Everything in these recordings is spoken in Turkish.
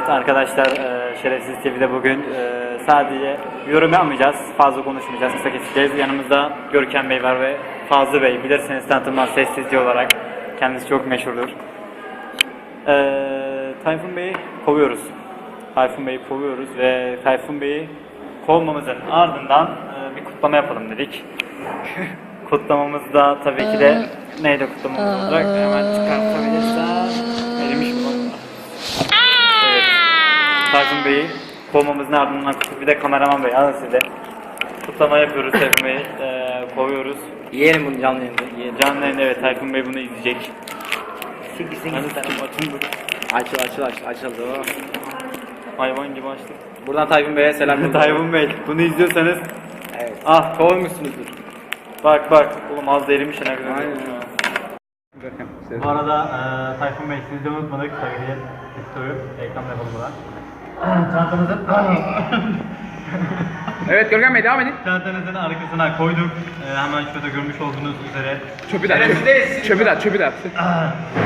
Evet arkadaşlar e, Şerefsiz TV'de bugün e, sadece yorum yapmayacağız. Fazla konuşmayacağız. Kısa keseceğiz. Yanımızda Görkem Bey var ve Fazlı Bey. Bilirsiniz tanıtımlar sessizce olarak. Kendisi çok meşhurdur. E, Tayfun Bey'i kovuyoruz. Tayfun Bey'i kovuyoruz ve Tayfun Bey'i kovmamızın ardından e, bir kutlama yapalım dedik. Kutlamamız da tabii ki de neyle kutlamamız olacak? Hemen çıkartabilirsem. Erimiş mi lan bunlar? Evet. Tayfun Bey'i kovmamızın ardından bir de kameraman bey alın size. Kutlama yapıyoruz Bey'i eee, kovuyoruz. Yiyelim bunu canlı yayında. Yiyelim. Canlı yayında evet Tayfun Bey bunu izleyecek. Siktir. sikim açın bunu. Açıl açıl açıl açıldı. Hayvan gibi açtık. Buradan Tayfun Bey'e selam. Tayfun Bey bunu izliyorsanız Evet. ah Kovmuşsunuzdur. bak bak oğlum az da erimiş ne kadar. Aynen. Bu arada eee Tayfun Bey sizi de unutmadık tabii ki Pistoyu reklam yapalım buradan. Çantamızı Evet Görkem Bey devam edin. Çantanızın arkasına koyduk. Ee, hemen şurada görmüş olduğunuz üzere. Çöpü de at. Çöpü, çöpü de at. Çöpü de at.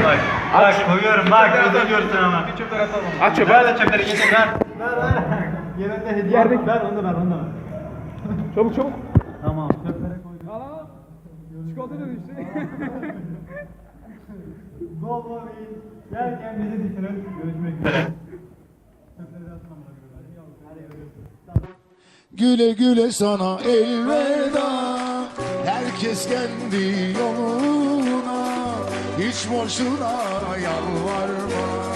Bak, bak koyuyorum bak gözü görsün ama. At çöpü. Ver de çöpleri getir ver. Ver ver. Yanında hediye var. Ver onu da ver onu da ver. Çabuk çabuk. Tamam çöplere koyduk. Aa, çikolata da düştü. Bol bol yiyin. Yerken bizi düşünün. Görüşmek üzere. Güle güle sana elveda. Herkes kendi yoluna. Hiç boşuna yalvarma